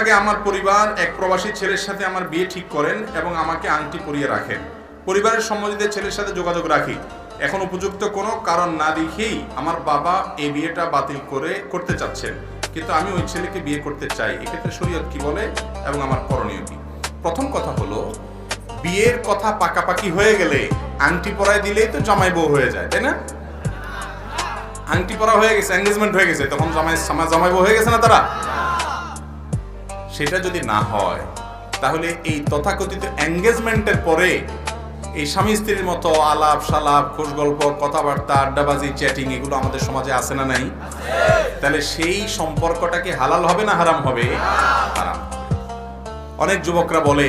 আগে আমার পরিবার এক প্রবাসী ছেলের সাথে আমার বিয়ে ঠিক করেন এবং আমাকে আংটি পরিয়ে রাখেন। পরিবারের সম্মতিতে ছেলের সাথে যোগাযোগ রাখি। এখন উপযুক্ত কোনো কারণ না দেখেই আমার বাবা এই বিয়েটা বাতিল করে করতে চাচ্ছেন। কিন্তু আমি ওই ছেলেকে বিয়ে করতে চাই। এক্ষেত্রে শরীয়ত কি বলে এবং আমার করণীয় কি? প্রথম কথা হলো, বিয়ের কথা পাকাপাকি হয়ে গেলে আংটি পরায় দিলেই তো জামাই বউ হয়ে যায়, তাই না? আংটি পরা হয়ে গেছে এঙ্গেজমেন্ট হয়ে গেছে, তখন জামাই জামাই বউ হয়ে গেছে না তারা? সেটা যদি না হয়, তাহলে এই তথাকথিত এঙ্গেজমেন্টের পরে এই স্বামী স্ত্রীর মতো আলাপ সালাপ খোঁজ গল্প, কথাবার্তা, আড্ডাবাজি চ্যাটিং এগুলো আমাদের সমাজে আছে না নাই? তাহলে সেই সম্পর্কটা কি হালাল হবে না হারাম হবে? হারাম অনেক যুবকরা বলে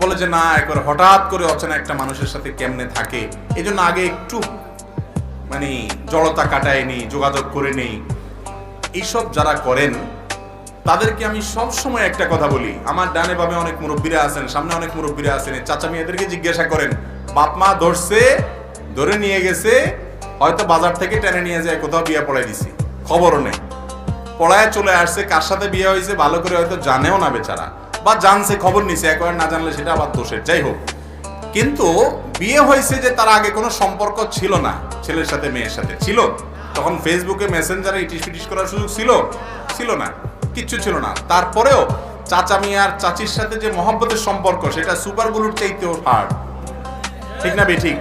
বলে যে না, একবার হঠাৎ করে অচেনা একটা মানুষের সাথে কেমনে থাকে? এই জন্য আগে একটু মানে জড়তা কাটায় নেই, যোগাযোগ করে নেই। এইসব যারা করেন তাদেরকে আমি সব সময় একটা কথা বলি। আমার ডানে বামে অনেক মুরব্বীরা আছেন, সামনে অনেক মুরব্বীরা আছেন। চাচা মেয়েদেরকে জিজ্ঞাসা করেন, বাপ মা ধরছে, ধরে নিয়ে গেছে, হয়তো বাজার থেকে টেনে নিয়ে যায়, কোথাও বিয়ে পড়াই দিছি। খবরও নেই। পড়ায় চলে আসছে, কার সাথে বিয়ে হয়েছে, ভালো করে হয়তো জানেও না বেচারা। বা জানছে, খবর নিছে একবার না জানলে সেটা আবার দোষের। যাই হোক। কিন্তু বিয়ে হয়েছে যে তার আগে কোনো সম্পর্ক ছিল না, ছেলের সাথে, মেয়ের সাথে। ছিল। তখন ফেসবুকে মেসেঞ্জারে ইটিস পিটিস করার সুযোগ ছিল? ছিল না। কিচ্ছু ছিল না। তারপরেও চাচা মিয়ার চাচির সাথে যে মহব্বতের সম্পর্ক, সেটা সুপার গুলুর চাইতেও হার্ড ঠিক না বে, ঠিক?